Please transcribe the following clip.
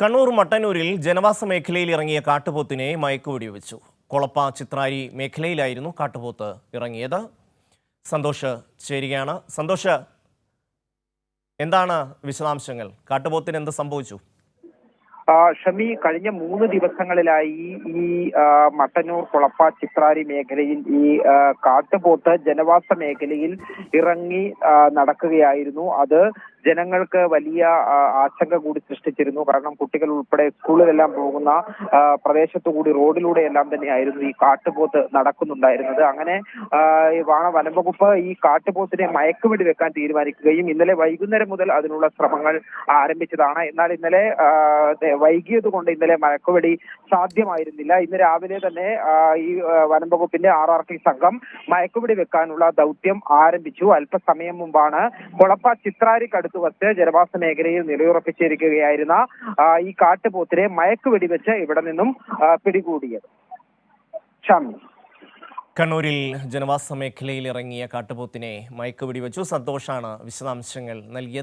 കണ്ണൂർ മട്ടന്നൂരിൽ ജനവാസ മേഖലയിൽ ഇറങ്ങിയ കാട്ടുപോത്തിനെ മയക്കുവെടി വെച്ചു കൊളപ്പ ചിത്രാരി മേഖലയിലായിരുന്നു കാട്ടുപോത്ത് ഇറങ്ങിയത്. സന്തോഷ് ചേരുകയാണ്. സന്തോഷ് എന്താണ് വിശദാംശങ്ങൾ? കാട്ടുപോത്തിന് എന്ത് സംഭവിച്ചു? ഷമി കഴിഞ്ഞ മൂന്ന് ദിവസങ്ങളിലായി ഈ മട്ടന്നൂർ കൊളപ്പ ചിത്രാരി മേഖലയിൽ ഈ കാട്ടുപോത്ത് ജനവാസ മേഖലയിൽ ഇറങ്ങി നടക്കുകയായിരുന്നു. അത് ജനങ്ങൾക്ക് വലിയ ആശങ്ക കൂടി സൃഷ്ടിച്ചിരുന്നു. കാരണം കുട്ടികൾ ഉൾപ്പെടെ സ്കൂളിലെല്ലാം പോകുന്ന പ്രദേശത്തു കൂടി റോഡിലൂടെ എല്ലാം തന്നെയായിരുന്നു ഈ കാട്ടുപോത്ത് നടക്കുന്നുണ്ടായിരുന്നത്. അങ്ങനെ വനംവകുപ്പ് ഈ കാട്ടുപോത്തിനെ മയക്കുവെടി വെക്കാൻ തീരുമാനിക്കുകയും ഇന്നലെ വൈകുന്നേരം മുതൽ അതിനുള്ള ശ്രമങ്ങൾ ആരംഭിച്ചതാണ്. എന്നാൽ ഇന്നലെ വൈകിയത് കൊണ്ട് ഇന്നലെ മയക്കുവെടി സാധ്യമായിരുന്നില്ല. ഇന്ന് രാവിലെ തന്നെ ഈ വനംവകുപ്പിന്റെ വനം വകുപ്പിന്റെ ആർ ആർ ടി സംഘം മയക്കുവെടി വെക്കാനുള്ള ദൗത്യം ആരംഭിച്ചു. അല്പസമയം മുമ്പാണ് കൊളപ്പ ചിത്രാരിക്കടുത്ത് വച്ച് ജനവാസ മേഖലയിൽ നിലയുറപ്പിച്ചിരിക്കുകയായിരുന്ന ഈ കാട്ടുപോത്തിനെ മയക്കുവെടി വെച്ച് ഇവിടെ നിന്നും പിടികൂടിയത്. കണ്ണൂരിൽ ജനവാസ മേഖലയിൽ ഇറങ്ങിയ കാട്ടുപോത്തിനെ മയക്കുവെടി വെച്ചു സന്തോഷാണ് വിശദാംശങ്ങൾ നൽകിയത്.